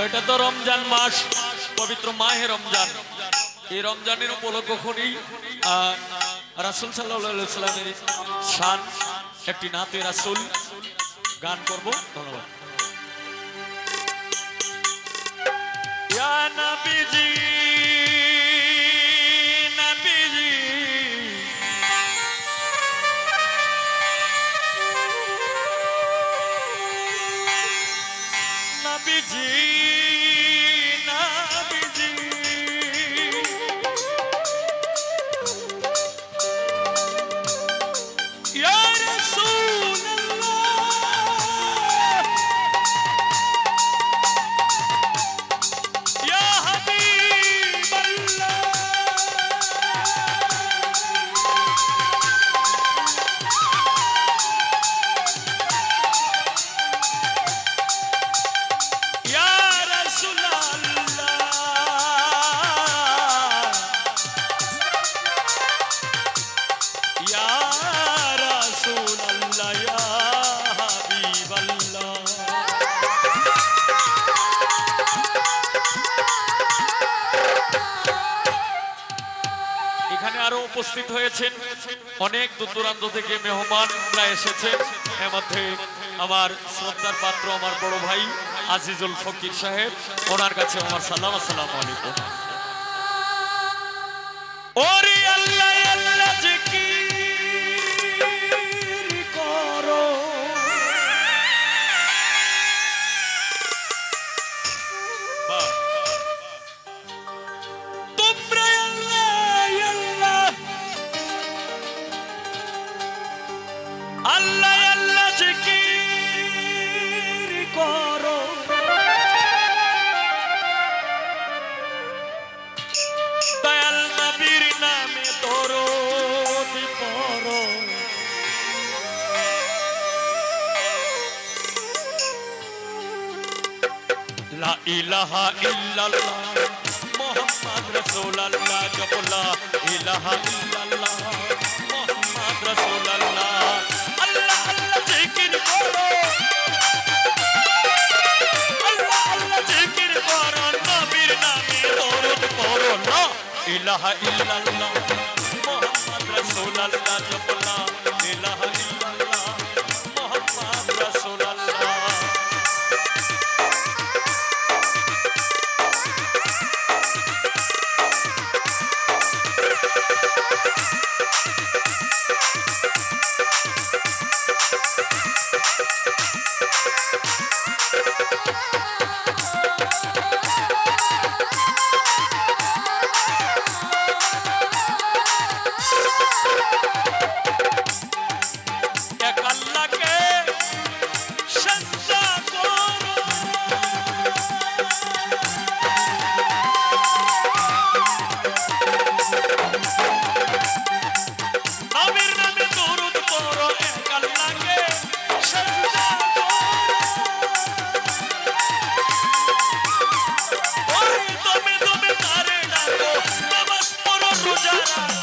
তো এটা তো রমজান মাস, পবিত্র মাহে রমজান। এই রমজানের উপলক্ষ খুনি রাসূল সাল্লামের শান। একটি নাতে রাসুল। গান করব, ধন্যবাদ। উপস্থিত হয়েছেন। অনেক দূর দূরান্ত থেকে মেহমানরা এসেছেন। এর মধ্যে আমার শ্রদ্ধার পাত্র আমার বড় ভাই আজিজুল ফকির সাহেব, ওনার কাছে আমার সালাম, আসসালাম আলাইকুম। ওরে ইলাহা ইল্লাল্লাহ, মোহাম্মদ রাসূলুল্লাহ জপ লা ইলাহা ইল্লাল্লাহ, মোহাম্মদ রাসূলুল্লাহ। আল্লাহ আল্লাহ জিকির করো। আল্লাহ আল্লাহ জিকির করো, নবীর নামে দরুদ পড়ো। লা ইলাহা ইল্লাল্লাহ, মোহাম্মদ রাসূলুল্লাহ জপ Gujara.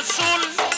azul.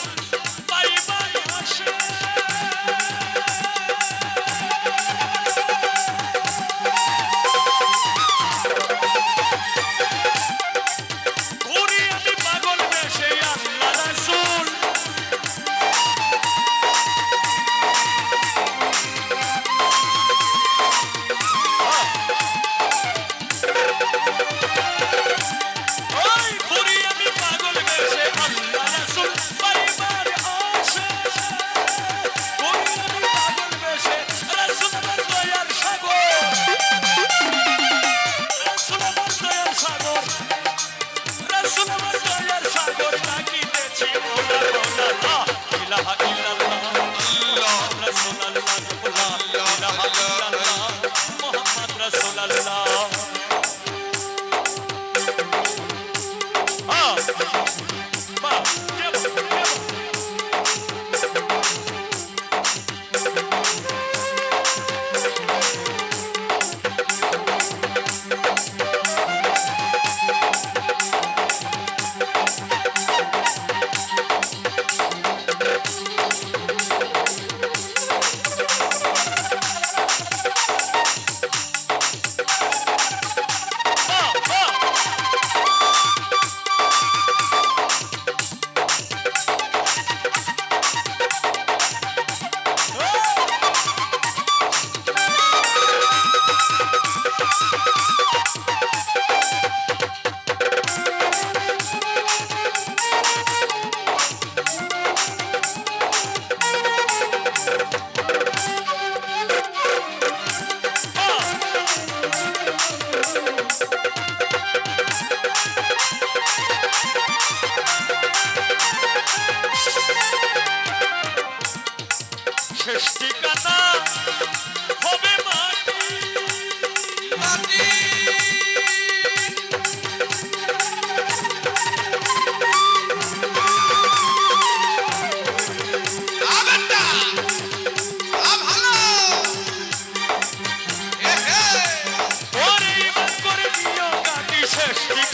কাটি